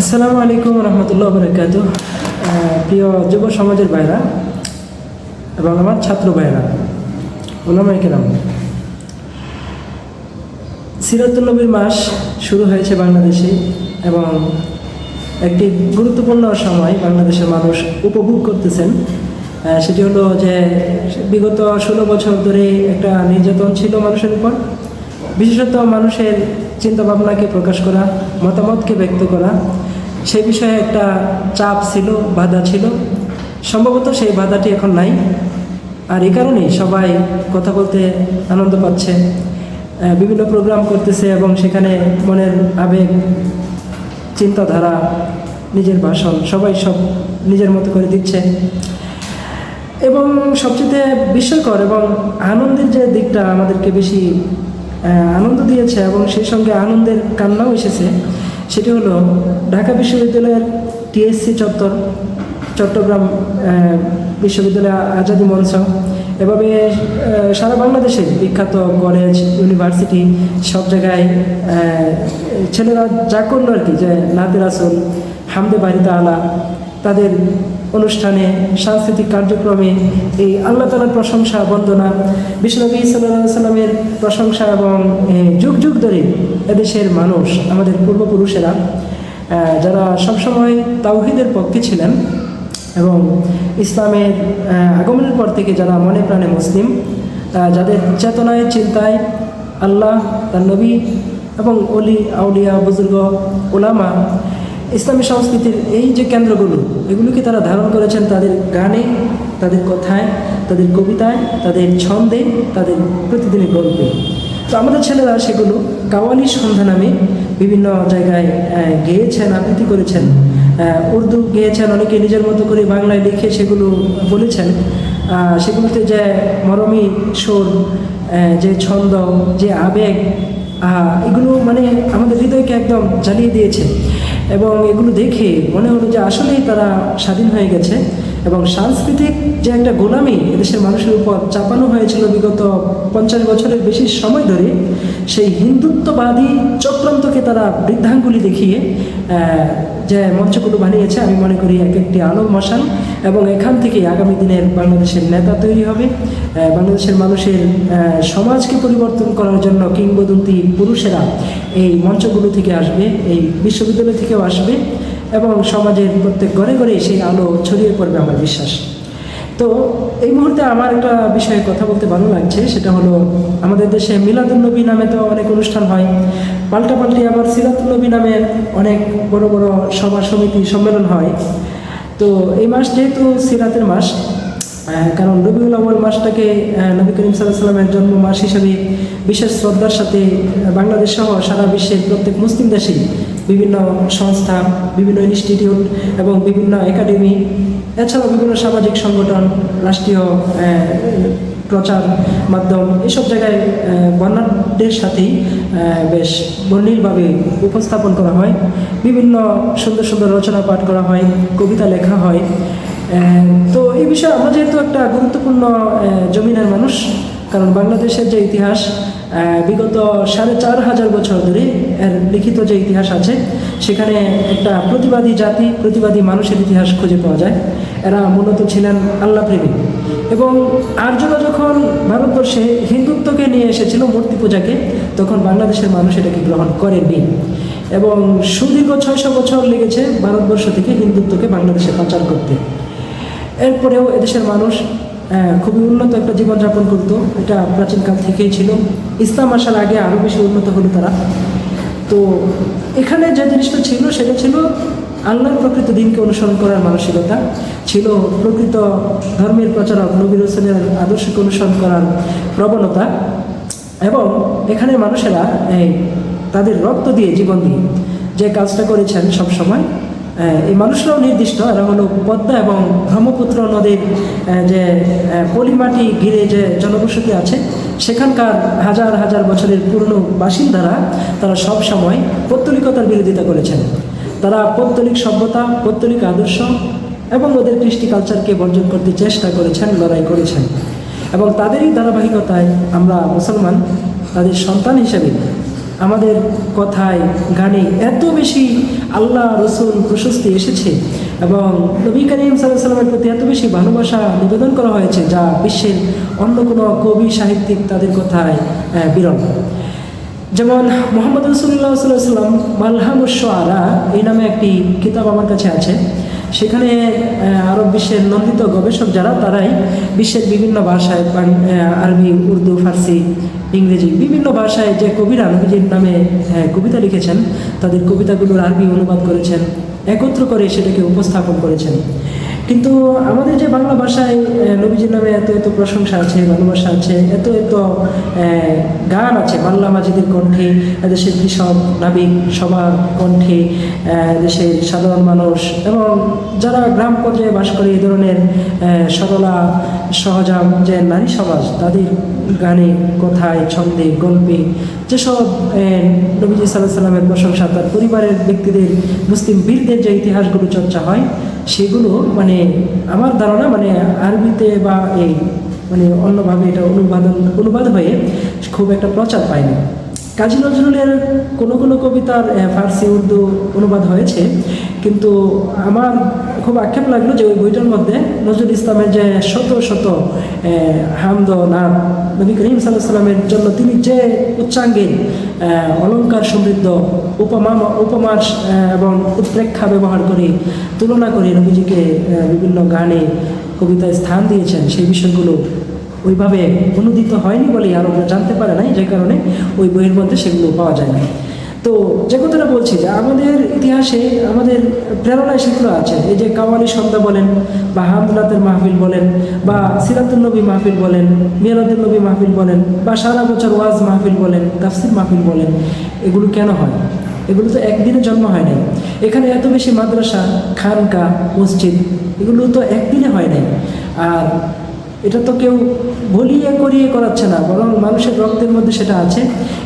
আসসালামু আলাইকুম রহমতুল্লাহ বরকাত প্রিয় যুব সমাজের ভাইরা এবং আমার ছাত্র ভাইরা ওলামাই কেরাম সিরাতুল্নবীর মাস শুরু হয়েছে বাংলাদেশে এবং একটি গুরুত্বপূর্ণ সময় বাংলাদেশের মানুষ উপভোগ করতেছেন। সেটি হলো যে বিগত ষোলো বছর ধরে একটা নির্যাতন ছিল মানুষের উপর। বিশেষত মানুষের চিন্তা ভাবনাকে প্রকাশ করা, মতামতকে ব্যক্ত করা, সেই বিষয়ে একটা চাপ ছিল, বাধা ছিল। সম্ভবত সেই বাধাটি এখন নাই। আর এই কারণেই সবাই কথা বলতে আনন্দ পাচ্ছে বিভিন্ন প্রোগ্রাম করতেছে এবং সেখানে মনের আবেগ, চিন্তাধারা, নিজের ভাষণ, সবাই সব নিজের মতো করে দিচ্ছে। এবং সবচেয়ে বিস্ময়কর এবং আনন্দের যে দিকটা আমাদেরকে বেশি আনন্দ দিয়েছে এবং সেই সঙ্গে আনন্দের কান্নাও এসেছে। সেটি হলো ঢাকা বিশ্ববিদ্যালয়ের টিএসসি চত্বর, চট্টগ্রাম বিশ্ববিদ্যালয় আজাদি মঞ্চ। এভাবে সারা বাংলাদেশে বিখ্যাত কলেজ, ইউনিভার্সিটি, সব জায়গায় ছেলেরা যা করল আর কি, যে নাতের আসল, হামদে বাড়িতে আলা, তাদের অনুষ্ঠানে, সাংস্কৃতিক কার্যক্রমে এই আল্লাহ তালার প্রশংসা, বন্দনা। বিশ্বনবী সাল্লাহ সাল্লামের প্রশংসা এবং যুগ যুগ ধরে এদেশের মানুষ, আমাদের পূর্বপুরুষেরা যারা সবসময় তাওহিদের পক্ষে ছিলেন এবং ইসলামের আগমনের পর থেকে যারা মনে প্রাণে মুসলিম যাদের চেতনায়, চিন্তায় আল্লাহ, তার নবী এবং অলি, আউলিয়া, বুজুর্গ, ওলামা ইসলামী সংস্কৃতির এই যে কেন্দ্রগুলো, এগুলোকে তারা ধারণ করেছেন তাদের গানে, তাদের কথায়, তাদের কবিতায়, তাদের ছন্দে, তাদের প্রতিদিনের গল্পে। তো আমাদের ছেলেরা সেগুলো কাওয়ালি সন্ধ্যা নামে বিভিন্ন জায়গায় গেয়েছেন, আবৃত্তি করেছেন। উর্দু গেয়েছেন, অনেকে নিজের মতো করে বাংলায় লিখে সেগুলো বলেছেন। সেগুলোতে যে মরমী সুর যে ছন্দ যে আবেগ এগুলো মানে আমাদের হৃদয়কে একদম জ্বালিয়ে দিয়েছে। এবং এগুলো দেখে মনে হলো যে আসলেই তারা স্বাধীন হয়ে গেছে এবং সাংস্কৃতিক যে একটা গোলামি এদেশের মানুষের উপর চাপানো হয়েছিল বিগত পঞ্চাশ বছরের বেশি সময় ধরে, সেই হিন্দুত্ববাদী চক্রান্তকে তারা বৃদ্ধাঙ্গুলি দেখিয়ে যে মঞ্চগুলো বানিয়েছে, আমি মনে করি এক একটি আলোক মশাল এবং এখান থেকে আগামী দিনের বাংলাদেশের নেতা তৈরি হবে। বাংলাদেশের মানুষের সমাজকে পরিবর্তন করার জন্য কিংবদন্তি পুরুষেরা এই মঞ্চগুলো থেকে আসবে, এই বিশ্ববিদ্যালয় থেকেও আসবে এবং সমাজের প্রত্যেক ঘরে ঘরে সেই আলো ছড়িয়ে পড়বে আমার বিশ্বাস। তো এই মুহূর্তে আমার একটা বিষয়ে কথা বলতে ভালো লাগছে, সেটা হলো আমাদের দেশে মিলাদুলনবী নামে তো অনেক অনুষ্ঠান হয়। পাল্টাপাল্টি আবার সিরাতুলনবী নামে অনেক বড় বড় সভা সমিতি সম্মেলন হয়। তো এই মাস যেহেতু সিরাতের মাস কারণ রবিউল আউ্বাল মাসটাকে নবী করিম সাল্লামের জন্ম মাস হিসাবে বিশেষ শ্রদ্ধার সাথে বাংলাদেশ সহ সারা বিশ্বের প্রত্যেক মুসলিম দেশেই বিভিন্ন সংস্থা, বিভিন্ন ইনস্টিটিউট এবং বিভিন্ন একাডেমি, এছাড়াও বিভিন্ন সামাজিক সংগঠন, রাষ্ট্রীয় প্রচার মাধ্যম, এসব জায়গায় বর্ণাঢ্যের সাথেই বেশ বর্ণিলভাবে উপস্থাপন করা হয়। বিভিন্ন সুন্দর সুন্দর রচনা পাঠ করা হয়, কবিতা লেখা হয়। তো এই বিষয়ে আমরা যেহেতু একটা গুরুত্বপূর্ণ জমিনের মানুষ, কারণ বাংলাদেশের যে ইতিহাস বিগত সাড়ে চার হাজার বছর ধরে এর লিখিত যে ইতিহাস আছে, সেখানে একটা প্রতিবাদী জাতি, প্রতিবাদী মানুষের ইতিহাস খুঁজে পাওয়া যায়। এরা মূলত ছিলেন আল্লাহ প্রেমী এবং আর্যরা যখন ভারতবর্ষে হিন্দুত্বকে নিয়ে এসেছিল মূর্তি পূজাকে, তখন বাংলাদেশের মানুষ এটাকে গ্রহণ করেনি। এবং সুদীর্ঘ ছয়শো বছর লেগেছে ভারতবর্ষ থেকে হিন্দুত্বকে বাংলাদেশে পাচার করতে। এরপরেও এদেশের মানুষ খুবই উন্নত একটা জীবনযাপন করত। এটা প্রাচীনকাল থেকেই ছিল। ইসলাম আসার আগে আরও বেশি উন্নত হলো তারা। তো এখানে যে জিনিসটা ছিল, সেটা ছিল আল্লাহর প্রকৃত দিনকে অনুসরণ করার মানসিকতা ছিল প্রকৃত ধর্মের প্রচারক নবীর হোসেনের আদর্শকে অনুসরণ করার প্রবণতা। এবং এখানে মানুষেরা এই তাদের রক্ত দিয়ে জীবন দিয়ে যে কাজটা করেছেন সব সময় এই মানুষরাও নির্দিষ্ট। এরা হলো পদ্মা এবং ব্রহ্মপুত্র নদীর যে পলিমাটি ঘিরে যে জনবসতি আছে, সেখানকার হাজার হাজার বছরের পুরনো বাসিন্দারা তারা সব সময় পৌত্তলিকতার বিরোধিতা করেছেন। তারা পৌত্তলিক সভ্যতা, পৌত্তলিক আদর্শ এবং ওদের কৃষ্টি কালচারকে বর্জন করতে চেষ্টা করেছেন, লড়াই করেছেন। এবং তাদেরই ধারাবাহিকতায় আমরা মুসলমান, তাদের সন্তান হিসেবে আমাদের কথায়, গানে এত বেশি আল্লাহ, রসুল প্রশস্তি এসেছে এবং নবী করিম সাল্লাহ সাল্লামের প্রতি এত বেশি ভালোবাসা নিবেদন করা হয়েছে যা বিশ্বের অন্য কোনো কবি, সাহিত্যিক তাদের কথায় বিরল। যেমন মোহাম্মদ রসুল্লাহ সাল্লাম মালহামুসারা এই নামে একটি কিতাব আমার কাছে আছে। সেখানে আরব বিশ্বের নন্দিত গবেষক যারা, তারাই বিশ্বের বিভিন্ন ভাষায় আরবি, উর্দু, ফার্সি, ইংরেজি বিভিন্ন ভাষায় যে কবিরা নবীজির নামে কবিতা লিখেছেন, তাদের কবিতাগুলোর আরবি অনুবাদ করেছেন, একত্র করে সেটাকে উপস্থাপন করেছেন। কিন্তু আমাদের যে বাংলা ভাষায় নবীজির নামে এত এত প্রশংসা আছে, ভালোবাসা আছে, এত এত গান আছে, বাংলা মাঝিদের কণ্ঠে দেশের কৃষক, নাবিক, সবার কণ্ঠে দেশের সাধারণ মানুষ এবং যারা গ্রাম পর্যায়ে বাস করে এই ধরনের সরলা, সহজাম যে নারী সমাজ, তাদের গানে, কথায়, ছন্দে, গল্পে যেসব নবীজি সাল্লাহ সাল্লামের প্রশংসা তার পরিবারের ব্যক্তিদের, মুসলিম বীরদের যে ইতিহাসগুলো চর্চা হয়, সেগুলো মানে আমার ধারণা মানে আরবিতে বা এই মানে অন্যভাবে এটা অনুবাদন, অনুবাদ হয়ে খুব একটা প্রচার পায়নি। কাজী নজরুলের কোনো কোনো কবিতার ফার্সি, উর্দু অনুবাদ হয়েছে। কিন্তু আমার খুব আক্ষেপ লাগল যে ওই বইটার মধ্যে নজরুল ইসলামের যে শত শত হামদ নাম নবী করিম সাল্লামের জন্য তিনি যে উচ্চাঙ্গে অলঙ্কার সমৃদ্ধ, উপমা, উপমার এবং উৎপ্রেক্ষা ব্যবহার করে তুলনা করে নবীজিকে বিভিন্ন গানে কবিতায় স্থান দিয়েছেন, সেই বিষয়গুলো ওইভাবে অনুদিত হয়নি বলেই আরবরা জানতে পারে নাই, যে কারণে ওই বইয়ের মধ্যে সেগুলো পাওয়া যায় না তো যে কথাটা বলছি যে আমাদের ইতিহাসে আমাদের প্রেরণায় সেগুলো আছে। এই যে কাওয়ালি সন্ধ্যা বলেন, বা হামদুলাতের মাহফিল বলেন, বা সিরাতুল নবী মাহফিল বলেন মিয়ারুদ্দিন নবী মাহফিল বলেন, বা সারা বছর ওয়াজ মাহফিল বলেন, তাফসির মাহফিল বলেন, এগুলো কেন হয়? এগুলো তো একদিনে জন্ম হয় নাই। এখানে এত বেশি মাদ্রাসা, খানকা, মসজিদ, এগুলো তো একদিনে হয় নাই। আর এটা তো কেউ বলিয়ে করিয়ে করাচ্ছে না, বরং মানুষের রক্তের মধ্যে সেটা আছে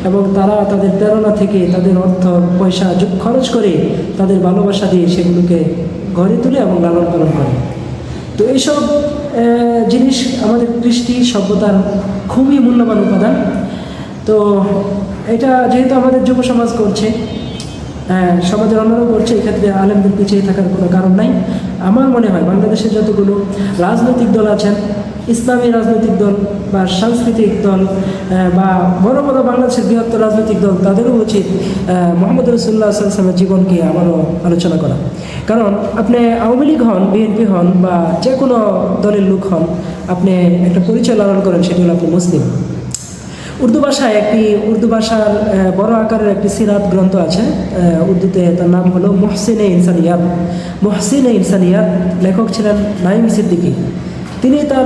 এবং তারা তাদের প্রেরণা থেকে তাদের অর্থ, পয়সা খরচ করে তাদের ভালোবাসা দিয়ে সেগুলোকে গড়ে তুলে এবং লালন পালন করে। তো এইসব জিনিস আমাদের কৃষ্টি, সভ্যতার খুবই মূল্যবান উপাদান। তো এটা যেহেতু আমাদের যুব সমাজ করছে সমাজের অন্যরাও করছে, এক্ষেত্রে আলেমদের পিছিয়ে থাকার কোনো কারণ নাই। আমার মনে হয় বাংলাদেশের যতগুলো রাজনৈতিক দল আছেন ইসলামী রাজনৈতিক দল বা সাংস্কৃতিক দল বা বড় বড় বাংলাদেশের বৃহত্তর রাজনৈতিক দল, তাদেরও উচিত মোহাম্মদ রসুল্লাহ সাল্লামের জীবনকে আবারও আলোচনা করা। কারণ আপনি আওয়ামী লীগ হন, বিএনপি হন, বা যে কোনো দলের লোক হন, আপনি একটা পরিচয় লালন করেন, সেটি হলো আপনি মুসলিম। উর্দু ভাষায় একটি, উর্দু ভাষার বড় আকারের একটি সিরাত গ্রন্থ আছে উর্দুতে তার নাম হলো মহসিন মোহসিনে ইনসানিয়াত। মোহসিনে ইনসানিয়াত লেখক ছিলেন নাইম সিদ্দিকী। তিনি তার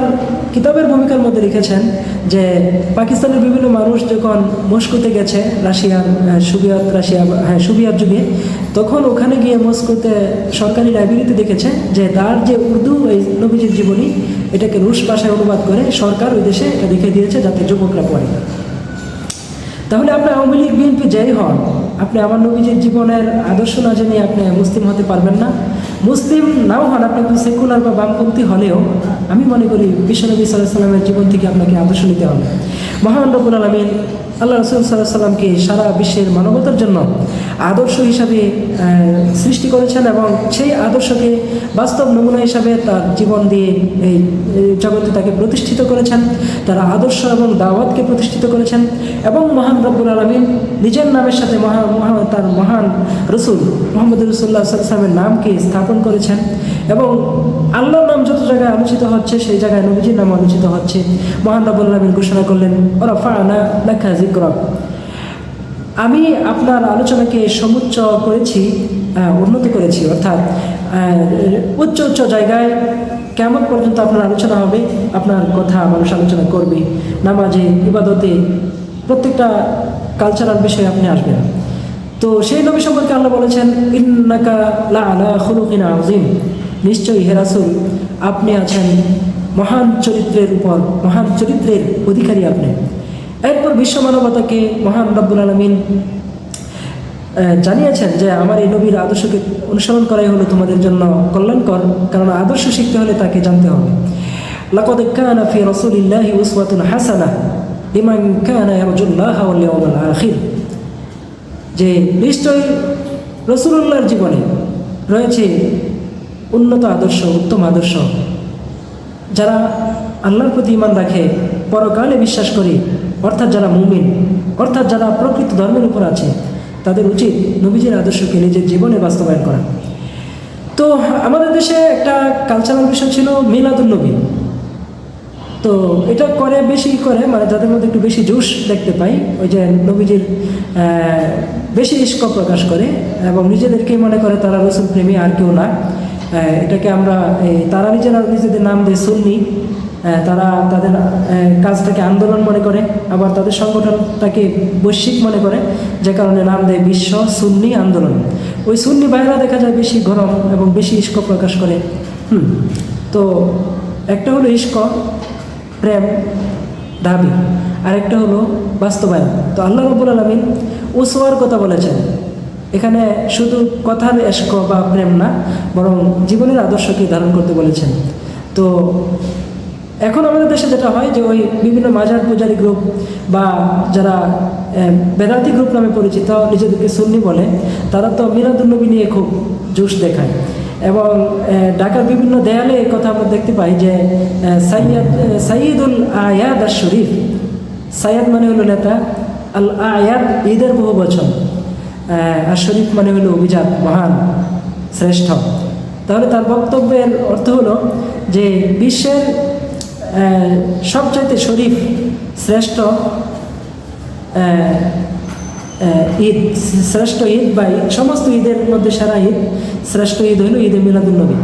কিতাবের ভূমিকার মধ্যে লিখেছেন যে পাকিস্তানের বিভিন্ন মানুষ যখন মস্কোতে গেছে রাশিয়ার আহ, সোভিয়েত রাশিয়া হ্যাঁ সুবিয়াত যুগে তখন ওখানে গিয়ে মস্কোতে সরকারি লাইব্রেরিতে দেখেছে যে তার যে উর্দু এই নবীজির জীবনী এটাকে রুশ ভাষায় অনুবাদ করে সরকার ওই দেশে এটা দেখে দিয়েছে যাতে যুবকরা পড়ে। তাহলে আপনি আওয়ামী লীগ বিএনপি যাই হন। আপনি আমার নবীজির জীবনের আদর্শ না জেনে আপনি মুসলিম হতে পারবেন না। মুসলিম নাও হন আপনি সেকুলার বা বামপন্থী হলেও আমি মনে করি বিশ্বনবী সাল্লাহ সাল্লামের জীবন থেকে আপনাকে আদর্শ নিতে হবে। মহান রবুল আলমিন আল্লাহ রসুল সাল্লাহ সাল্লামকে সারা বিশ্বের মানবতার জন্য আদর্শ হিসাবে সৃষ্টি করেছেন এবং সেই আদর্শকে বাস্তব নমুনা হিসাবে তার জীবন দিয়ে এই জগতে তাকে প্রতিষ্ঠিত করেছেন। তার আদর্শ এবং দাওয়াতকে প্রতিষ্ঠিত করেছেন এবং মহান রব্বুল আলমিন নিজের নামের সাথে মহা মহা, তার মহান রসুল মোহাম্মদ রসুল্লাহ সাল্লামের নামকে স্থাপন করেছেন। এবং আল্লাহর নাম যত জায়গায় আলোচিত হচ্ছে, সেই জায়গায় নবীজির নাম আলোচিত হচ্ছে। মহান রব্বুল আলমিন ঘোষণা করলেন ওরা ফানা লেখা জিক্র আমি আপনার আলোচনাকে সমুচ্চ করেছি উন্নত করেছি, অর্থাৎ উচ্চ উচ্চ জায়গায় কেমন পর্যন্ত আপনার আলোচনা হবে, আপনার কথা মানুষ আলোচনা করবে। নামাজে, ইবাদতে, প্রত্যেকটা কালচারাল বিষয়ে আপনি আসবেন। তো সেই নবী সম্পর্কে আল্লাহ বলেছেন, ইন্নাকা লা আলা খুলুকিন আজিম নিশ্চয়ই হেরাসুল আপনি আছেন মহান চরিত্রের উপর, মহান চরিত্রের অধিকারী আপনি। এরপর বিশ্ব মানবতাকে মহান রব্বুল আলমিন জানিয়েছেন যে আমার এই নবীর আদর্শকে অনুসরণ করাই হলো তোমাদের জন্য কল্যাণকর, কারণ আদর্শ শিখতে হলে তাকে জানতে হবে। লিমান কানা ইয়ারজুল্লাহ ওয়াল ইয়াউমাল আখির। যে নিশ্চয়ই রসুল্লাহর জীবনে রয়েছে উন্নত আদর্শ, উত্তম আদর্শ। যারা আল্লাহর প্রতি ইমান রাখে, পরকালে বিশ্বাস করে, অর্থাৎ যারা মুমিন, অর্থাৎ যারা প্রকৃত ধর্মের উপর আছে, তাদের উচিত নবীজির আদর্শকে নিজের জীবনে বাস্তবায়ন করা। তো আমাদের দেশে একটা কালচারাল বিষয় ছিল মিলাদুল নবী। তো এটা করে বেশি করে মানে যাদের মধ্যে একটু বেশি জোশ দেখতে পাই, ওই যে নবীজির বেশি ইস্ক প্রকাশ করে এবং নিজেদেরকেই মনে করে তারা রসুল প্রেমী আর কেউ না। এটাকে আমরা তারা নিজেরা নিজেদের নাম দেয় সুন্নি তারা তাদের কাজটাকে আন্দোলন মনে করে, আবার তাদের সংগঠনটাকে বৈশ্বিক মনে করে, যে কারণে নাম দেয় বিশ্ব সুন্নি আন্দোলন। ওই সুন্নি ভাইরা দেখা যায় বেশি গরম এবং বেশি ইস্ক প্রকাশ করে। হুম, তো একটা হলো ইস্ক, প্রেম, দাবি, আরেকটা হলো বাস্তবায়ন। তো আল্লাহ রবুল আলমিন ওসোয়ার কথা বলেছেন এখানে শুধু কথার এস্ক বা প্রেম না বরং জীবনের আদর্শকে ধারণ করতে বলেছেন। তো এখন আমাদের দেশে যেটা হয় যে ওই বিভিন্ন মাজার পূজারী গ্রুপ বা যারা বেদাতি গ্রুপ নামে পরিচিত নিজেদেরকে সুন্নি বলে তারা তো মিরাদুল্নবী নিয়ে খুব জোশ দেখায়। এবং ঢাকার বিভিন্ন দেয়ালে কথা আমরা দেখতে পাই যে সাইয়াদ আহ, সাইয়দুল আয়াদ আর শরীফ সাইয়াদ মানে হলো নেতা আল আয়াদ ঈদের বহু আহ, আর শরীফ মানে হলো অভিজাত, মহান, শ্রেষ্ঠ। তাহলে তার বক্তব্যের অর্থ হলো যে বিশ্বের সবচাইতে শরীফ, শ্রেষ্ঠ ঈদ শ্রেষ্ঠ ঈদ বা সমস্ত ঈদের মধ্যে সারা ঈদ, শ্রেষ্ঠ ঈদ হলো ঈদে মিলাদুলনবী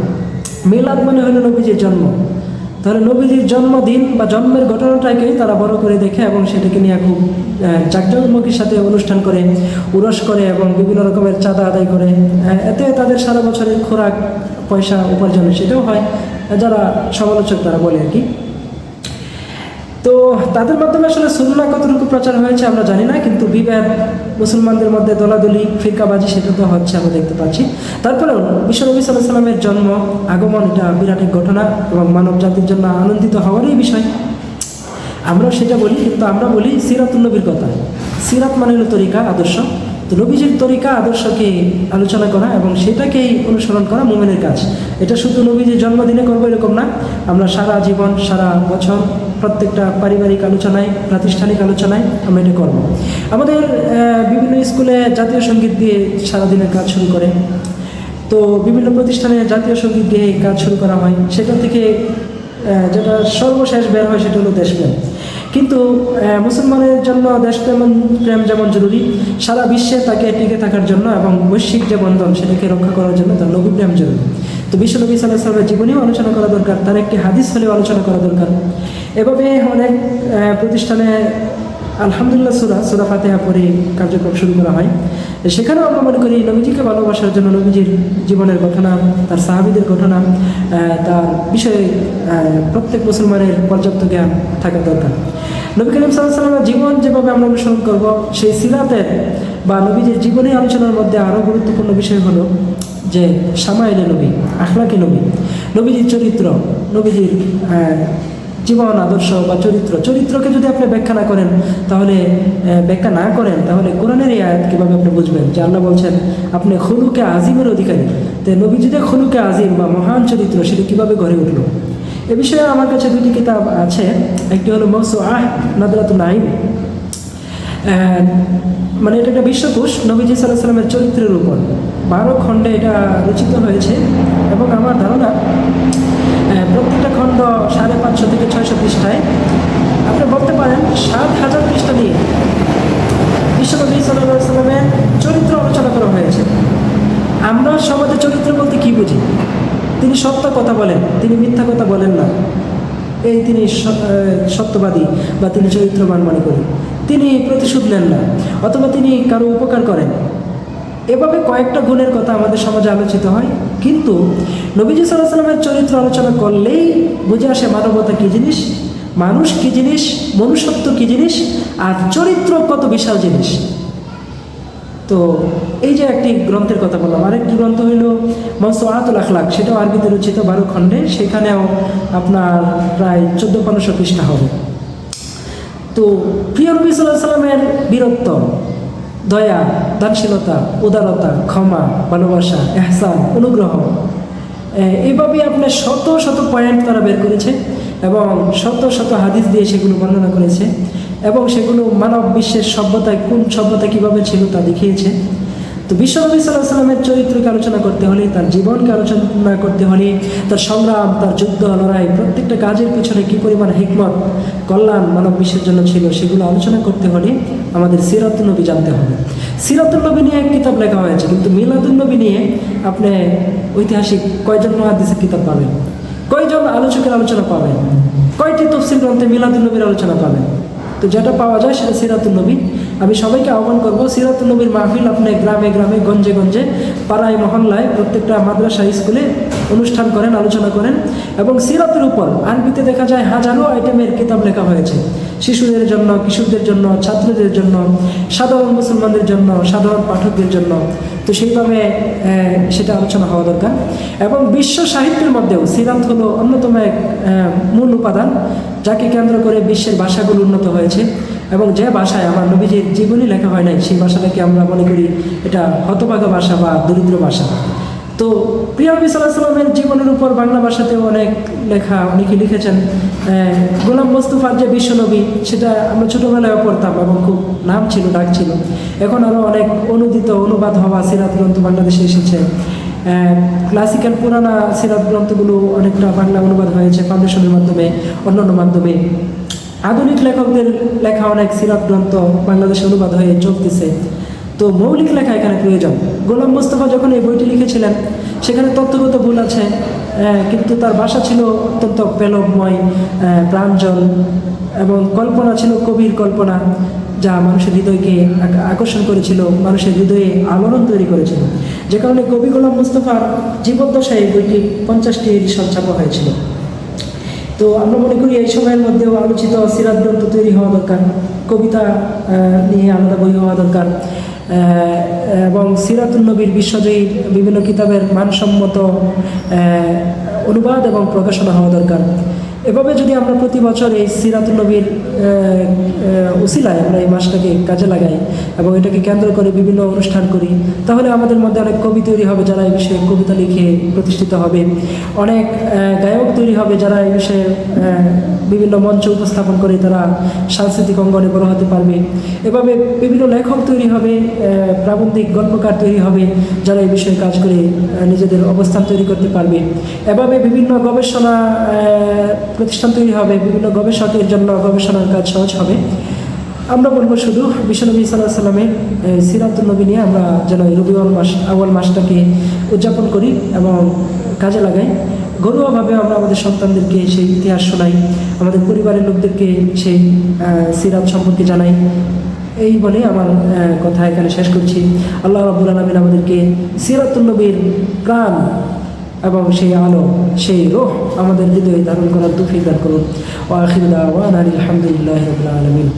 মিলাদ মানে হলো নবীজির জন্ম। তাহলে নবীজির জন্মদিন বা জন্মের ঘটনাটাকেই তারা বড় করে দেখে এবং সেটাকে নিয়ে খুব জাঁকজমকের সাথে অনুষ্ঠান করে, উরস করে এবং বিভিন্ন রকমের চাঁদা আদায় করে। এতে তাদের সারা বছরের খোরাক, পয়সা উপার্জন সেটাও হয়। যারা সমালোচক তারা বলে আর কি। তো তাদের মাধ্যমে আসলে সুন্না কতটুকু প্রচার হয়েছে আমরা জানি না, কিন্তু বিভেদ, মুসলমানদের মধ্যে দলাদলি, ফিরকাবাজি সেটা তো হচ্ছে, আমরা দেখতে পাচ্ছি। তারপরেও বিশ্বনবী সাল্লাহ সাল্লামের জন্ম, আগমন, এটা বিরাট এক ঘটনা এবং মানব জাতির জন্য আনন্দিত হওয়ারই বিষয়। আমরাও সেটা বলি, কিন্তু আমরা বলি সিরাত নবীর কথা। সিরাত মানে হলো তরিকা আদর্শ। তো নবীজির তরিকা, আদর্শকে আলোচনা করা এবং সেটাকেই অনুসরণ করা মোমেনের কাজ। এটা শুধু নবীজির জন্মদিনে করব এরকম না। আমরা সারা জীবন, সারা বছর প্রত্যেকটা পারিবারিক আলোচনায়, প্রাতিষ্ঠানিক আলোচনায় আমরা এটা করব। আমাদের বিভিন্ন স্কুলে জাতীয় সংগীত দিয়ে সারাদিনের কাজ শুরু করে। তো বিভিন্ন প্রতিষ্ঠানে জাতীয় সংগীত দিয়ে কাজ শুরু করা হয়। সেখান থেকে যেটা সর্বশেষ বের হয় সেটা হলো দেশপ্রেম। কিন্তু মুসলমানের জন্য দেশপ্রেম প্রেম যেমন জরুরি, সারা বিশ্বে তাকে টিকে থাকার জন্য এবং বৈশ্বিক যে বন্ধন সেটাকে রক্ষা করার জন্য তার লঘুপ্রেম প্রেম জরুরি। তো বিশ্বনবী সাল্লাহ সাল্লামের জীবনেও আলোচনা করা দরকার, তার একটি হাদিস হলেও আলোচনা করা দরকার। এভাবে অনেক প্রতিষ্ঠানে আলহামদুলিল্লাহ সুরা সুরা ফাতেহা পরে কার্যক্রম শুরু করা হয়। সেখানেও আমরা মনে করি নবীজিকে ভালোবাসার জন্য নবীজির জীবনের ঘটনা, তার সাহাবিদের ঘটনা তার বিষয়ে প্রত্যেক মুসলমানের পর্যাপ্ত জ্ঞান থাকা দরকার। নবী করিম সাল্লামের জীবন যেভাবে আমরা অনুসরণ করব, সেই সিরাতের বা নবীজির জীবনী আলোচনার মধ্যে আরও গুরুত্বপূর্ণ বিষয় হলো যে সামাইলে নবী, আখলাকি নবী, নবীজির চরিত্র, নবীজির জীবন, আদর্শ বা চরিত্র। চরিত্রকে যদি আপনি ব্যাখ্যা না করেন, তাহলে ব্যাখ্যা না করেন, তাহলে কোরআনের এই আয়াত কীভাবে আপনি বুঝবেন? যে আল্লাহ বলছেন, আপনি খুলুকে আজিমের অধিকারী। তো নবীজিদের খুলুকে আজিম বা মহান চরিত্র সেটা কীভাবে গড়ে উঠল? এ বিষয়ে আমার কাছে দুটি কিতাব আছে। একটি হলো মৌসু আহ নাদরাত নাইম মানে এটা একটা বিশ্বকোষ, নবীজি সাল্লাহ সাল্লামের চরিত্রের উপর। বারো খণ্ডে এটা রচিত হয়েছে এবং আমার ধারণা প্রত্যেকটা খণ্ড সাড়ে পাঁচশো থেকে ছয়শো পৃষ্ঠায়। আপনি বলতে পারেন, সাত হাজার পৃষ্ঠা নিয়ে বিশ্বনবী সাল্লাহ সাল্লামের চরিত্র আলোচনা করা হয়েছে। আমরা সমাজে চরিত্র বলতে কি বুঝি? তিনি সত্য কথা বলেন, তিনি মিথ্যা কথা বলেন না। এই তিনি সত্যবাদী বা তিনি চরিত্রবান মনে করি। তিনি প্রতিশোধ নেন না, অথবা তিনি কারও উপকার করেন। এভাবে কয়েকটা গুণের কথা আমাদের সমাজে আলোচিত হয়। কিন্তু নবীজি সাল্লামের চরিত্র আলোচনা করলেই বুঝে আসে মানবতা কী জিনিস, মানুষ কী জিনিস, মনুষ্যত্ব কী জিনিস, আর চরিত্র কত বিশাল জিনিস। তো এই যে একটি গ্রন্থের কথা বললাম, আরেকটি গ্রন্থ হইল মৌসুআতুল আখলাক, সেটাও আরবিতে রচিত বারো খণ্ডে, সেখানেও আপনার প্রায় চোদ্দ পনেরোশো পৃষ্ঠা হবে। তো প্রিয় নবী সাল্লাহ সাল্লামের বীরত্ব, দয়া, দানশীলতা, উদারতা, ক্ষমা, ভালোবাসা এহসান অনুগ্রহ এইভাবে আপনার শত শত পয়েন্ট তারা বের করেছে এবং শত শত হাদিস দিয়ে সেগুলো বর্ণনা করেছে এবং সেগুলো মানব বিশ্বের সভ্যতায় কোন সভ্যতা কীভাবে ছিল তা দেখিয়েছে। তো বিশ্বনবী সাল্লাহ সাল্লামের চরিত্রকে আলোচনা করতে হলে, তার জীবনকে আলোচনা করতে হলে, তার সংগ্রাম, তার যুদ্ধ, লড়াই, প্রত্যেকটা কাজের পিছনে কী পরিমাণ হিকমত কল্যাণ মানব বিশ্বের জন্য ছিল, সেগুলো আলোচনা করতে হলে আমাদের সিরাতুলনবী জানতে হবে। সিরাতুলনবী নিয়ে এক কিতাব লেখা হয়েছে, কিন্তু মিলাদুলনবী নিয়ে আপনি ঐতিহাসিক কয়জন মহাদিসের কিতাব পাবেন? কয়জন আলোচকের আলোচনা পাবেন? কয়টি তফসিল গ্রন্থে মিলাদুলনবীর আলোচনা পাবেন? তো যেটা পাওয়া যায় সেটা সিরাতুল নবী। আমি সবাইকে আহ্বান করব সিরাতুল নবীর মাহফিল আপনি গ্রামে গ্রামে, গঞ্জে গঞ্জে, পাড়ায় মহল্লায় প্রত্যেকটা মাদ্রাসা, স্কুলে অনুষ্ঠান করেন, আলোচনা করেন এবং সিরাতের উপর আরবিতে দেখা যায় হাজারো আইটেমের কিতাব লেখা হয়েছে। শিশুদের জন্য, কিশোরদের জন্য, ছাত্রদের জন্য, সাধারণ মুসলমানদের জন্য, সাধারণ পাঠকদের জন্য। তো সেইভাবে সেটা আলোচনা হওয়া দরকার। এবং বিশ্ব সাহিত্যের মধ্যেও সিরাত হলো অন্যতম এক মূল উপাদান, যাকে কেন্দ্র করে বিশ্বের ভাষাগুলো উন্নত হয়েছে। এবং যে ভাষায় আমার নবীজির জীবনী লেখা হয় নাই, সেই ভাষাটাকে আমরা মনে করি এটা হতভাগা ভাষা বা দরিদ্র ভাষা। তো প্রিয় নবী সাল্লাহ সাল্লামের জীবনের উপর বাংলা ভাষাতেও অনেক লেখা অনেকে লিখেছেন? গোলাম মোস্তফার যে বিশ্বনবী সেটা আমরা ছোটোবেলায় পড়তাম এবং খুব নাম ছিল, ডাক ছিল। এখন আরও অনেক অনুদিত অনুবাদ হওয়া সিরাত গ্রন্থ বাংলাদেশে এসেছে। ক্লাসিক্যাল পুরানা সিরাত গ্রন্থগুলো অনেকটা বাংলা অনুবাদ হয়েছে ফাউন্ডেশনের মাধ্যমে, অন্যান্য মাধ্যমে। আধুনিক লেখকদের লেখা অনেক সিরাত গ্রন্থ বাংলাদেশে অনুবাদ হয়ে চলতেছে। তো মৌলিক লেখা এখানে প্রয়োজন। গোলাম মোস্তফা যখন এই বইটি লিখেছিলেন, সেখানে তথ্যগত ভুল আছে কিন্তু তার ভাষা ছিল অত্যন্ত পেলবময় প্রাঞ্জল এবং কল্পনা ছিল কবির কল্পনা, যা মানুষের হৃদয়কে আকর্ষণ করেছিল, মানুষের হৃদয়ে আলোড়ন তৈরি করেছিল। যে কারণে কবি গোলাম মুস্তফার জীবদ্দশায় এই বইটি পঞ্চাশটি এডিশন ছাপা হয়েছিল। তো আমরা মনে করি এই সময়ের মধ্যেও আলোচিত সিরাত গ্রন্থ তৈরি হওয়া দরকার, কবিতা নিয়ে আলাদা বই হওয়া দরকার। এবং সিরাতুল নবীর বিশ্বজয়ী বিভিন্ন কিতাবের মানসম্মত অনুবাদ এবং প্রকাশনা হওয়া দরকার। এভাবে যদি আমরা প্রতি বছর এই সিরাতুল নবীর উসিলায় আমরা এই মাসটাকে কাজে লাগাই এবং এটাকে কেন্দ্র করে বিভিন্ন অনুষ্ঠান করি, তাহলে আমাদের মধ্যে অনেক কবি তৈরি হবে যারা এই বিষয়ে কবিতা লিখে প্রতিষ্ঠিত হবে। অনেক গায়ক তৈরি হবে যারা এই বিষয়ে বিভিন্ন মঞ্চ উপস্থাপন করে তারা সাংস্কৃতিক অঙ্গনে বড় হতে পারবে। এভাবে বিভিন্ন লেখক তৈরি হবে প্রাবন্ধিক গল্পকার তৈরি হবে, যারা এই বিষয়ে কাজ করে নিজেদের অবস্থান তৈরি করতে পারবে। এভাবে বিভিন্ন গবেষণা প্রতিষ্ঠান তৈরি হবে, বিভিন্ন গবেষকের জন্য গবেষণার কাজ সহজ হবে। আমরা বলব শুধু বিশ্বনবী সাল্লাহ সাল্লামের সিরাতুল নবী নিয়ে আমরা যেন রবিউল মাস, আউয়াল মাসটাকে উদযাপন করি এবং কাজে লাগাই। ঘরোয়াভাবে আমরা আমাদের সন্তানদেরকে সেই ইতিহাস শোনাই, আমাদের পরিবারের লোকদেরকে সেই সিরাত সম্পর্কে জানাই। এই বলে আমার কথা এখানে শেষ করছি। আল্লাহ রাবুল আলমিন আমাদেরকে সিরাতুল নবীর প্রাণ এবং সেই আলো, সেই রোহ আমাদের হৃদয়ে ধারণ করার দুফিক দান করুন। ও আখির আলহামদুলিল্লাহ আলমিন।